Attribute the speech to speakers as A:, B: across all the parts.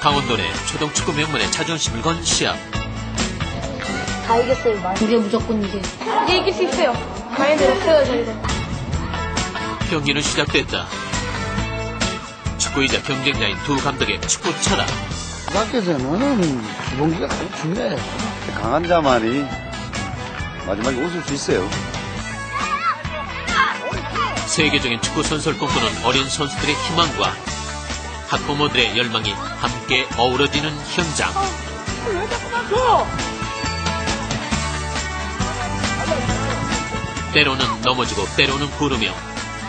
A: 강원도 내 초등축구 명문의 자존심을 건 시합.
B: 다 이겼어요, 많이.
C: 우리 무조건 이겨.
B: 이제 이길 수 있어요. 많이 늘었어요, 저희가.
A: 경기는 시작됐다. 축구이자 경쟁자인 두 감독의 축구 철학.
D: 밖에서는 기본기가 아주 중요해요.
E: 강한 자만이 마지막에 웃을 수 있어요.
A: 세계적인 축구 선수를 꿈꾸는 어린 선수들의 희망과 학부모들의 열망이 함께 어우러지는 현장. 때로는 넘어지고 때로는 구르며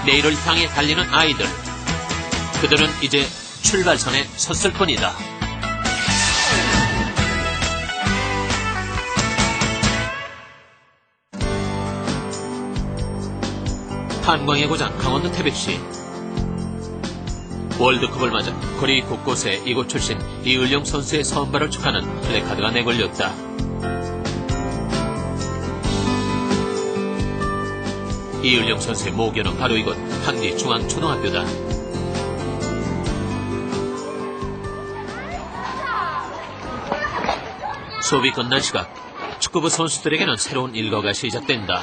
A: 내일을 향해 달리는 아이들. 그들은 이제 출발선에 섰을 뿐이다. 한광의 고장 강원도 태백시 월드컵을 맞아 거리 곳곳에 이곳 출신 이을용 선수의 선발을 축하는 플래카드가 내걸렸다. 이을용 선수의 모교는 바로 이곳 항리 중앙초등학교다. 수업이 끝난 시각 축구부 선수들에게는 새로운 일과가 시작된다.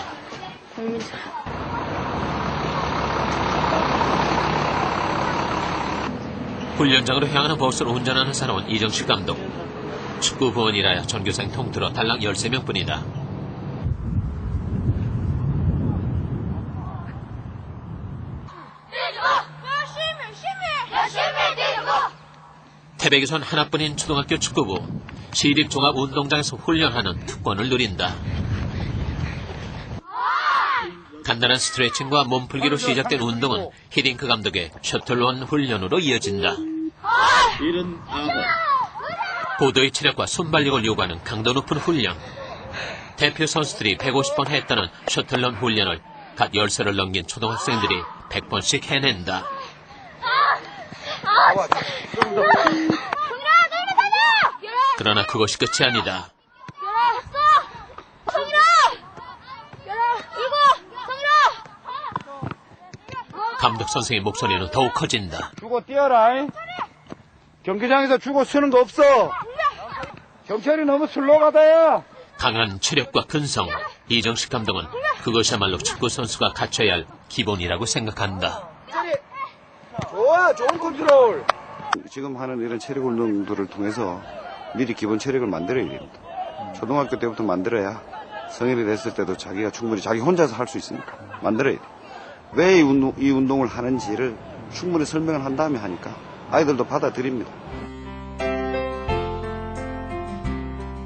A: 훈련장으로 향하는 버스를 운전하는 사람은 이정식 감독. 축구 부원이라야 전교생 통틀어 달랑 13명뿐이다. 태백에선 하나뿐인 초등학교 축구부, 시립종합운동장에서 훈련하는 특권을 누린다. 간단한 스트레칭과 몸풀기로 시작된 운동은 히딩크 감독의 셔틀런 훈련으로 이어진다. 고도의 체력과 순발력을 요구하는 강도 높은 훈련. 대표 선수들이 150번 했다는 셔틀런 훈련을 갓 10살을 넘긴 초등학생들이 100번씩 해낸다. 그러나 그것이 끝이 아니다. 감독 선생의 목소리는 더욱 커진다.
D: 주고 뛰어라. 잉? 경기장에서 주고 쓰는 거 없어. 경찰이 너무 슬로가다야.
A: 강한 체력과 근성, 이정식 감독은 그것이야말로 축구 선수가 갖춰야 할 기본이라고 생각한다.
D: 좋아, 좋은 컨트롤.
E: 지금 하는 이런 체력 운동들을 통해서 미리 기본 체력을 만들어야 됩니다. 초등학교 때부터 만들어야 성인이 됐을 때도 자기가 충분히 자기 혼자서 할 수 있으니까 만들어야 돼. 왜 이 운동, 이 운동을 하는지를 충분히 설명을 한 다음에 하니까 아이들도 받아들입니다.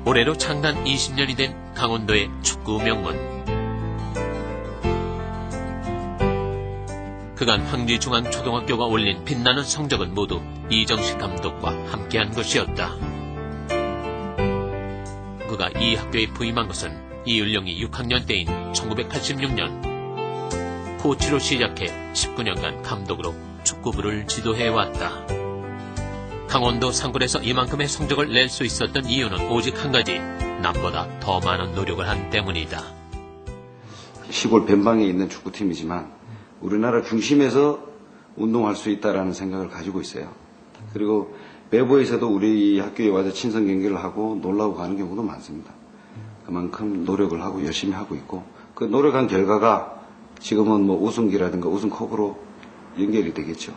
A: 올해로 창단 20년이 된 강원도의 축구 명문. 그간 황지중앙초등학교가 올린 빛나는 성적은 모두 이정식 감독과 함께한 것이었다. 그가 이 학교에 부임한 것은 이율령이 6학년 때인 1986년 코치로 시작해 19년간 감독으로 축구부를 지도해왔다. 강원도 상군에서 이만큼의 성적을 낼 수 있었던 이유는 오직 한 가지, 남보다 더 많은 노력을 한 때문이다.
E: 시골 변방에 있는 축구팀이지만 우리나라 중심에서 운동할 수 있다라는 생각을 가지고 있어요. 그리고 외부에서도 우리 학교에 와서 친선 경기를 하고 놀라고 가는 경우도 많습니다. 그만큼 노력을 하고 열심히 하고 있고 그 노력한 결과가 지금은 뭐 우승기라든가 우승컵으로 연결이 되겠죠.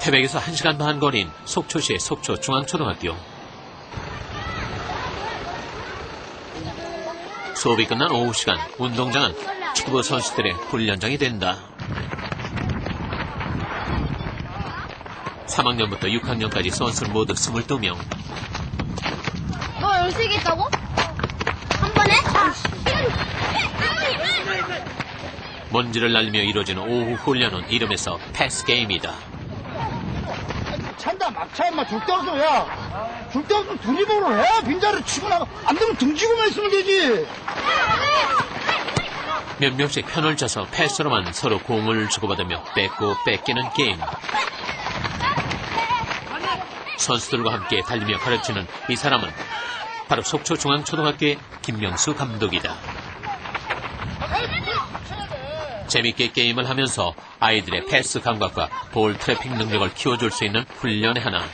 A: 태백에서 1시간 반 거리인 속초시의 속초중앙초등학교. 수업이 끝난 오후 시간, 운동장은 축구부 선수들의 훈련장이 된다. 3학년부터 6학년까지 선수 모두 22명.
B: 너 13개 있다고? 한 번에?
A: 먼지를 날리며 이루어지는 오후 훈련은 이름에서 패스 게임이다.
D: 찬다, 막차 임마 줄데 없어, 야. 줄데 없으면 드리블을 해. 빈자를 치고 나가. 안 되면 등지고만 있으면 되지.
A: 몇 명씩 편을 져서 패스로만 서로 공을 주고받으며 뺏고 뺏기는 게임. 선수들과 함께 달리며 가르치는 이 사람은 바로 속초중앙초등학교의 김명수 감독이다. 재밌게 게임을 하면서 아이들의 패스 감각과 볼 트래핑 능력을 키워줄 수 있는 훈련의 하나.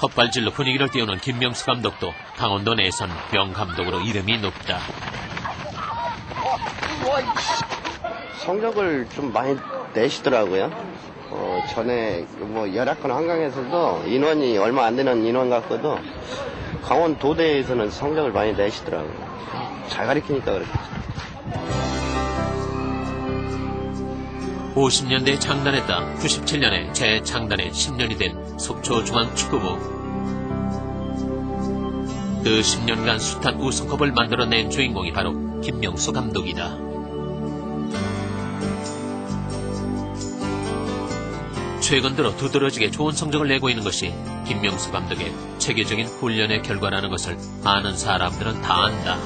A: 헛발질로 분위기를 띄우는 김명수 감독도 강원도 내선 명 감독으로 이름이 높다.
C: 성적을 좀 많이 내시더라고요. 어, 전에 뭐 열악한 한강에서도 인원이 얼마 안 되는 인원 같거든 강원 도대에서는 성적을 많이 내시더라고요. 잘 가르치니까 그렇겠죠.
A: 50년대에 창단했다 97년에 재창단해 10년이 된 속초중앙축구부. 그 10년간 숱한 우승컵을 만들어낸 주인공이 바로 김명수 감독이다. 최근 들어 두드러지게 좋은 성적을 내고 있는 것이 김명수 감독의 체계적인 훈련의 결과라는 것을 아는 사람들은 다 안다.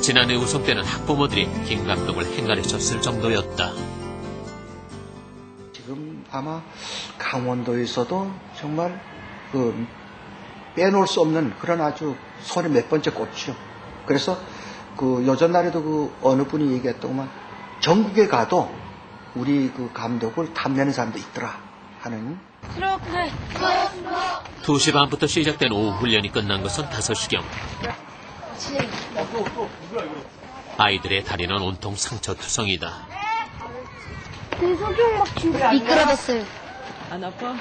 A: 지난해 우승 때는 학부모들이 김 감독을 행가르쳤을 정도였다.
F: 지금 아마 강원도에서도 정말 그 빼놓을 수 없는 그런 아주 손에 몇 번째 꽃이요. 그래서 그 요전날에도 그 어느 분이 얘기했더구만 전국에 가도 우리 그 감독을 탐내는 사람도 있더라 하는
A: 2시 반부터 시작된 오후 훈련이 끝난 것은 5시경. 아이들의 다리는 온통 상처투성이다.
B: 미끄러졌어요. 안 아파?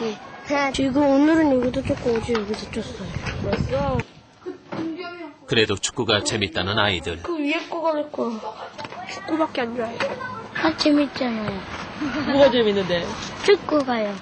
B: 네. 지금 오늘은 여기도 쫓고 어제 여기도 쫓어요.
A: 그래도 축구가 재밌다는 아이들.
B: 그 위에 거 가릴 거야. 축구밖에 안 좋아해. 아, 재밌잖아요.
G: 뭐가 재밌는데?
B: 축구가요.